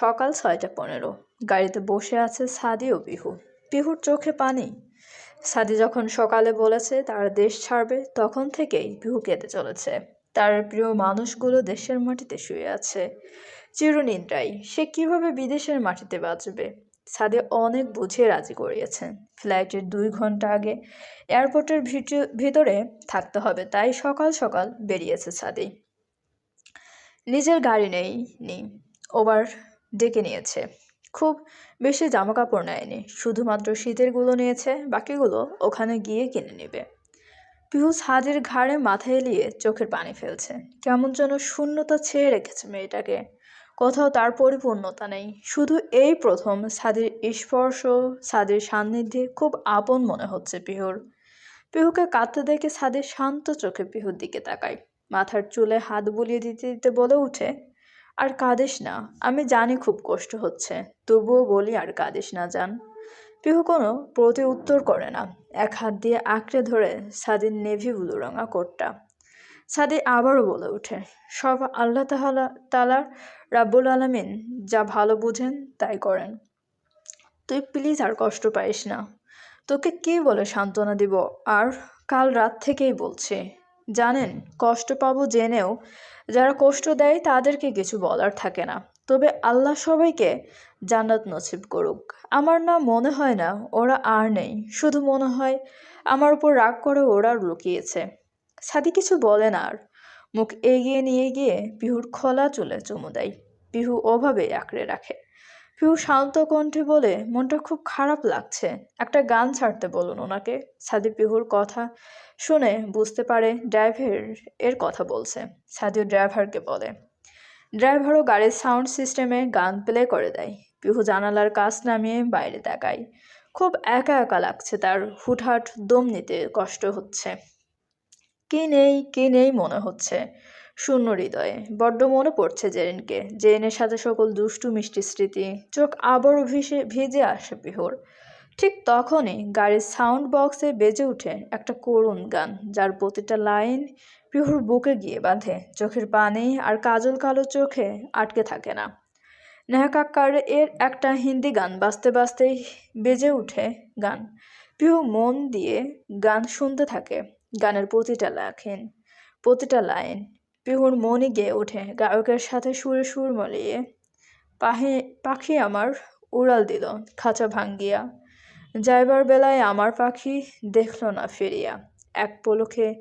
সকাল ছয়টা পনেরো। গাড়িতে বসে আছে সাদি ও বিহু বিহুর চোখে পানি। সাদি যখন সকালে বলেছে তার দেশ ছাড়বে, তখন থেকেই বিহু কেঁদে চলেছে। তার প্রিয় মানুষগুলো দেশের মাটিতে শুয়ে আছে। চিরনিদ্রায়, সে কীভাবে বিদেশের মাটিতে বাঁচবে? সাদি অনেক বুঝিয়ে রাজি করিয়েছেন ফ্লাইটের দুই ঘণ্টা আগে এয়ারপোর্টের ভিতর- ভিতরে থাকতে হবে, তাই সকাল সকাল বেরিয়েছে সাদি। নিজের গাড়ি নেই নি ওবার ডেকে নিয়েছে। খুব বেশি জামা কাপড় নেয়নি, শুধুমাত্র শীতেরগুলো নিয়েছে, বাকিগুলো ওখানে গিয়ে কিনে নেবে। পিহু সাদির ঘাড়ে মাথা এলিয়ে চোখের পানি ফেলছে। কেমন যেন শূন্যতা ছেয়ে রেখেছে মেয়েটাকে। কোথাও তার পরিপূর্ণতা নেই। শুধু এই প্রথম সাদির স্পর্শ, সাদির সান্নিধ্যে খুব আপন মনে হচ্ছে পিহুর। পিহুকে কাঁদতে দেখে সাদির শান্ত চোখে পিহুর দিকে তাকায়। মাথার চুলে হাত বুলিয়ে দিতে দিতে বলে উঠে আর কাঁদিস না, আমি জানি খুব কষ্ট হচ্ছে, তবুও বলি আর কাঁদিস না জান। পিহু কোনো প্রতি উত্তর করে না, এক হাত দিয়ে আঁকড়ে ধরে সাদির নেভি ব্লু রঙা কোটটা। সাদি আবারও বলে ওঠে, সব আল্লাহ তাহলা, তালার রাব্বুল আলামিন যা ভালো বুঝেন তাই করেন। তুই প্লিজ আর কষ্ট পাইস না, তোকে কি বলে সান্ত্বনা দিব? আর কাল রাত থেকেই বলছি জানেন, কষ্ট পাবো জেনেও যারা কষ্ট দেয় তাদেরকে কিছু বলার থাকে না। তবে আল্লাহ সবাইকে জান্নাত নসিব করুক। আমার না মনে হয় না ওরা আর নেই, শুধু মনে হয় আমার উপর রাগ করে ওরা লুকিয়েছে। সাদি কিছু বলে না আর। মুখ এগিয়ে নিয়ে গিয়ে পিহুর খোলা চুলে চুমু দেয়। পিহু ওভাবে আঁকড়ে রাখে। পিহু শান্ত কণ্ঠে বলে, মনটা খুব খারাপ লাগছে। একটা গান ছাড়তে বলুন ওনাকে। সাদি পিহুর কথা শুনে বুঝতে পারে ড্রাইভার এর কথা বলছে। সাদিও ড্রাইভারকে বলে, ড্রাইভারও গাড়ির সাউন্ড সিস্টেমে গান প্লে করে দেয়। পিহু জানালার কাজ নামিয়ে বাইরে তাকায় খুব একা একা লাগছে তার। হুটহাট দম নিতে কষ্ট হচ্ছে। কে নেই কে নেই মনে হচ্ছে। শূন্য হৃদয়ে। বড্ড মনে পড়ছে জেরিনকে। জেরিনের সাথে সকল দুষ্টু, মিষ্টি স্মৃতি, চোখ আবারও ভিসে, ভিজে আসে পিহুর ঠিক তখনই গাড়ির সাউন্ড বক্সে বেজে ওঠে একটা করুণ গান, যার প্রতিটা লাইন পিহুর বুকে গিয়ে বাঁধে। চোখের পানি আর কাজল কালো চোখে আটকে থাকে না। নেহা কাক্কার এর একটা হিন্দি গান বাজতে বাজতেই বেজে ওঠে গান। পিহু মন দিয়ে গান শুনতে থাকে। গানের প্রতিটা লাখিন প্রতিটা লাইন পিহুর মনে গেয়ে ওঠে, গায়কের সাথে সুরে সুর মলিয়ে। পাহে, পাখি আমার উড়াল দিল, খাঁচা ভাঙ্গিয়া। যাইবার বেলায় আমার পাখি দেখল না ফিরিয়া। এক পলকে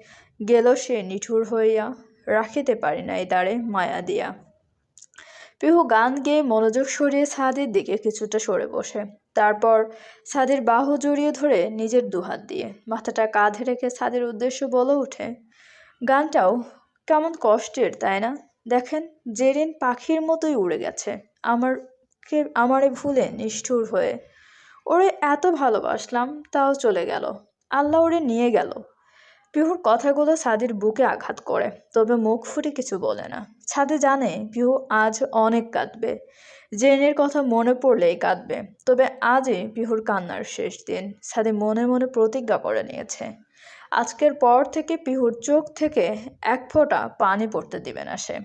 গেল সে নিঠুর হইয়া, রাখিতে পারি নাই দাঁড়ে মায়া দিয়া। পিহু গান গেয়ে মনোযোগ সরিয়ে ছাদের দিকে কিছুটা সরে বসে। তারপর ছাদের বাহু জড়িয়ে ধরে নিজের দুহাত দিয়ে। মাথাটা কাঁধে রেখে ছাদের উদ্দেশ্য বলে ওঠে গানটাও কেমন কষ্টের, তাই না? দেখেন জেরিন পাখির মতোই উড়ে গেছে। আমারকে, আমারে ভুলে নিষ্ঠুর হয়ে। ওরে, এত ভালোবাসলাম, তাও চলে গেল। আল্লাহ ওরে নিয়ে গেল। পিহুর কথাগুলো সাদির বুকে আঘাত করে, তবে মুখ ফুটে কিছু বলে না। ছাদে জানে, পিহু আজ অনেক কাঁদবে। জেনের কথা মনে পড়লেই কাঁদবে। তবে আজই পিহুর কান্নার শেষ দিন। সাদি মনে মনে প্রতিজ্ঞা করে নিয়েছে। আজকের পর থেকে পিহুর চোখ থেকে এক ফোঁটা পানি পড়তে দিবে না সে।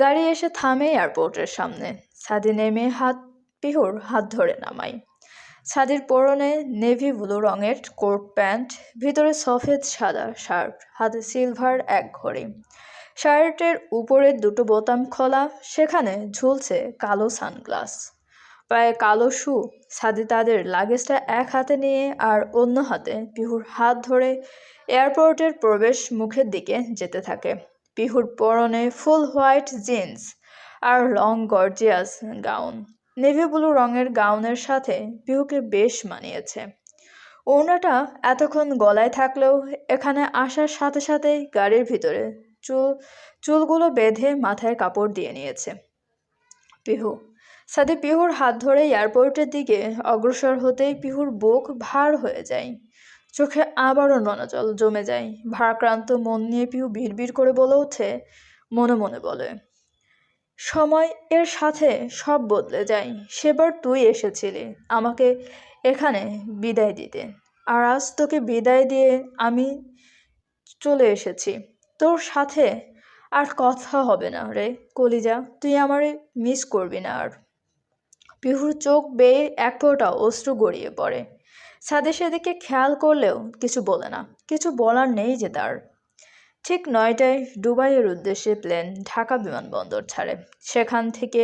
গাড়ি এসে থামে এয়ারপোর্টের সামনে। সাদি নেমে হাত, পিহুর হাত ধরে নামাই। ছাদের পরনে নেভি ব্লু রঙের কোট প্যান্ট, ভিতরে সফেদ সাদা শার্ট, হাতে সিলভার এক ঘড়ি। শার্টের উপরের দুটো বোতাম খোলা, সেখানে ঝুলছে কালো সানগ্লাস। পায়ে কালো শু সাদি তাদের লাগেজটা এক হাতে নিয়ে আর অন্য হাতে পিহুর হাত ধরে এয়ারপোর্টের প্রবেশ মুখের দিকে যেতে থাকে। পিহুর পরনে ফুল হোয়াইট জিন্স আর long gorgeous gown navy blue রঙের গাউনের সাথে পিহুকে বেশ মানিয়েছে। ওড়নাটা এতক্ষণ গলায় থাকলেও এখানে আসার সাথে সাথেই গাড়ির ভিতরে চুল, চুলগুলো বেঁধে মাথায় কাপড় দিয়ে নিয়েছে। পিহু সাথে পিহুর হাত ধরে এয়ারপোর্টের দিকে অগ্রসর হতেই পিহুর বুক ভার হয়ে যায়। চোখে আবারও ননাজল জমে যায়। ভারাক্রান্ত মন নিয়ে পিহু বিড়বিড় করে বলে ওঠে, মনে মনে বলে, সময় এর সাথে সব বদলে যায়। সেবার তুই এসেছিলি, আমাকে এখানে বিদায় দিতে। আর আজ তোকে বিদায় দিয়ে আমি চলে এসেছি। তোর সাথে আর কথা হবে না রে, কলিজা, তুই আমারে মিস করবি না আর। পিহুর চোখ বেয়ে এক ফোঁটা অশ্রু গড়িয়ে পড়ে। সাদে সেদিকে খেয়াল করলেও কিছু বলে না, কিছু বলার নেই যে তার। ঠিক নয়টায় দুবাইয়ের উদ্দেশ্যে প্লেন ঢাকা বিমানবন্দর ছাড়ে। সেখান থেকে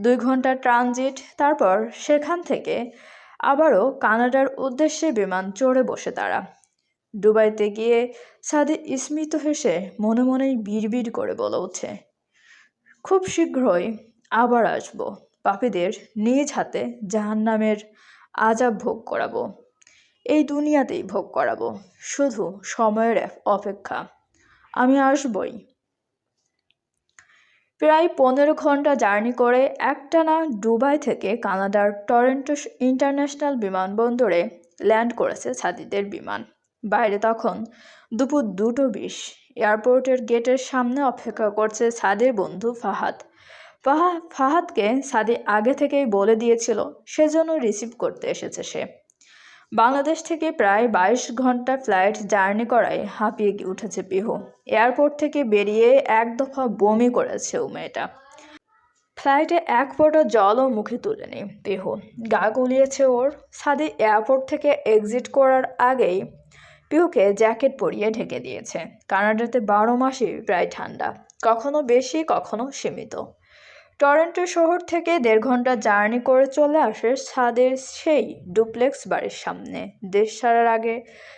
দুই ঘণ্টা ট্রানজিট, তারপর সেখান থেকে আবারও কানাডার উদ্দেশ্যে বিমান চড়ে বসে তারা। দুবাইতে গিয়ে সাদে স্মিত হেসে মনে মনেই বিড়বিড় করে বলে ওঠে, খুব শীঘ্রই আবার আসব। পাপীদের নিজ হাতে জাহান্নামের আজাব ভোগ করাবো। এই দুনিয়াতেই ভোগ করাবো। শুধু সময়ের অপেক্ষা। আমি আসবই। প্রায় পনেরো ঘণ্টা জার্নি করে একটানা দুবাই থেকে কানাডার টরেন্টো ইন্টারন্যাশনাল বিমানবন্দরে ল্যান্ড করেছে ছাদিদের বিমান। বাইরে তখন দুপুর দুটো বিশ। এয়ারপোর্টের গেটের সামনে অপেক্ষা করছে সাদের বন্ধু ফাহাদ। ফাহা ফাহাদকে সাদি আগে থেকেই বলে দিয়েছিল, সেজন্য রিসিভ করতে এসেছে সে। বাংলাদেশ থেকে প্রায় বাইশ ঘণ্টা ফ্লাইট জার্নি করায় হাঁপিয়ে উঠেছে পিহু। এয়ারপোর্ট থেকে বেরিয়ে এক দফা বমি করেছে ও মেয়েটা। ফ্লাইটে এক ফোঁটা জলও মুখে তুলেনি পিহু। গা গুলিয়েছে ওর। সাদি এয়ারপোর্ট থেকে এক্সিট করার আগেই পিহুকে জ্যাকেট পরিয়ে ঢেকে দিয়েছে। কানাডাতে বারো মাসই প্রায় ঠান্ডা। কখনো বেশি, কখনো সীমিত। টরন্টো শহর থেকে দেড় ঘণ্টা জার্নি করে চলে আসে সাদের সেই ডুপ্লেক্স বাড়ির সামনে। দেশ ছাড়ার আগে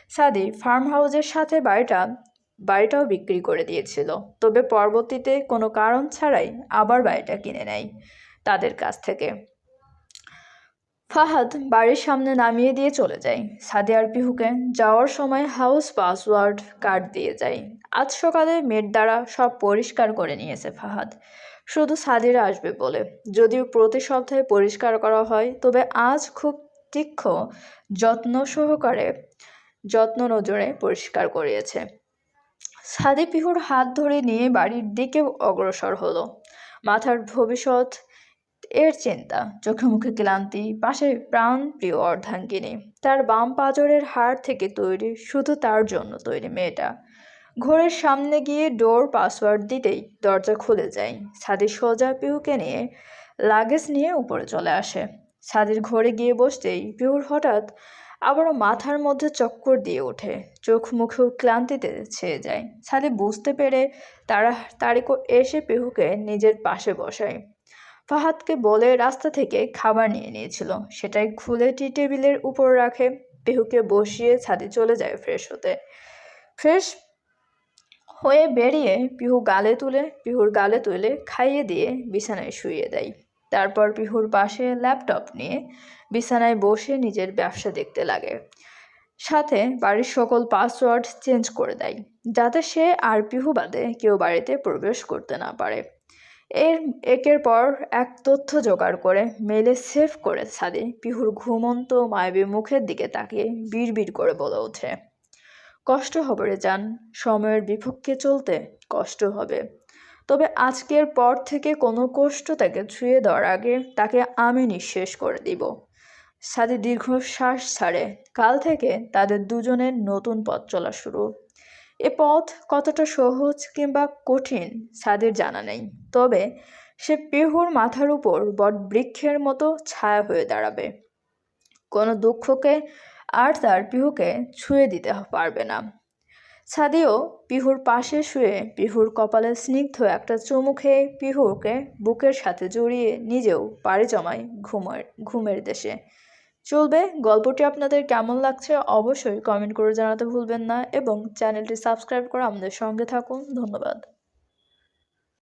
সাদি ফার্ম হাউসের সাথে বাড়িটা, বাড়িটাও বিক্রি করে দিয়েছিল। তবে পরবর্তীতে কোনো কারণ ছাড়াই আবার বাড়িটা কিনে নেয় তাদের কাছ থেকে। ফাহাদ বাড়ির সামনে নামিয়ে দিয়ে চলে যায়। সাদি আর পিহুকে যাওয়ার সময় হাউস পাসওয়ার্ড কার্ড দিয়ে যায়। আজ সকালে মেয়ের দ্বারা সব পরিষ্কার করে নিয়েছে ফাহাদ। শুধু সাদিরা আসবে বলে। যদিও প্রতি সপ্তাহে পরিষ্কার করা হয়, তবে আজ খুব তীক্ষ্ণ যত্ন সহকারে, যত্ন নজরে পরিষ্কার করিয়েছে। সাদি পিহুর হাত ধরে নিয়ে বাড়ির দিকে অগ্রসর হলো। মাথার ভবিষ্যৎ এর চিন্তা, চোখে মুখে ক্লান্তি, পাশে প্রাণ প্রিয় অর্ধাঙ্গিনী। তার বাম পাজরের হাড় থেকে তৈরি, শুধু তার জন্য তৈরি মেয়েটা। ঘরের সামনে গিয়ে ডোর পাসওয়ার্ড দিতেই দরজা খুলে যায়। সাদি সোজা পিহুকে নিয়ে লাগেজ নিয়ে উপরে চলে আসে। সাদির ঘরে গিয়ে বসতেই পিহুর হঠাৎ আবারও মাথার মধ্যে চক্কর দিয়ে ওঠে। চোখ মুখেও ক্লান্তিতে ছেয়ে যায়। সাদি বুঝতে পেরে তারা তারিকো এসে পিহুকে নিজের পাশে বসায়। ফাহাদকে বলে রাস্তা থেকে খাবার নিয়ে নিয়েছিল। সেটাই খুলে টি টেবিলের উপর রাখে। পিহুকে বসিয়ে ছাদে চলে যায় ফ্রেশ হতে। ফ্রেশ হয়ে বেরিয়ে পিহু গালে তুলে, পিহুর গালে তুলে খাইয়ে দিয়ে বিছানায় শুইয়ে দেয়। তারপর পিহুর পাশে ল্যাপটপ নিয়ে বিছানায় বসে নিজের ব্যবসা দেখতে লাগে। সাথে বাড়ির সকল পাসওয়ার্ড চেঞ্জ করে দেয়, যাতে সে আর পিহু বাদে কেউ বাড়িতে প্রবেশ করতে না পারে। এর, একের পর এক তথ্য জোগাড় করে মেলে সেভ করে সাদে পিহুর ঘুমন্ত মায়াবী মুখের দিকে তাকিয়ে বিড় করে বলে ওঠে। কষ্ট হবে রে যান সময়ের বিপক্ষে চলতে কষ্ট হবে। তবে আজকের পর থেকে কোনো কষ্ট তাকে ছুঁয়ে দেওয়ার আগে তাকে আমি নিঃশেষ করে দিব। সাদি দীর্ঘশ্বাস ছাড়ে। কাল থেকে তাদের দুজনের নতুন পথ চলা শুরু। এ পথ কতটা সহজ কিংবা কঠিন সাদের জানা নেই। তবে সে পিহুর মাথার উপর বট বৃক্ষের মতো ছায়া হয়ে দাঁড়াবে। কোনো দুঃখকে আর তার পিহুকে ছুঁয়ে দিতে পারবে না। সাদিও পিহুর পাশে শুয়ে পিহুর কপালে স্নিগ্ধ একটা চুমু খেয়ে পিহুকে বুকের সাথে জড়িয়ে নিজেও পাড়ি জমায় ঘুমের ঘুমের দেশে। চলবে, গল্পটি আপনাদের কেমন লাগছে অবশ্যই কমেন্ট করে জানাতে ভুলবেন না এবং চ্যানেলটি সাবস্ক্রাইব করে আমাদের সঙ্গে থাকুন। ধন্যবাদ।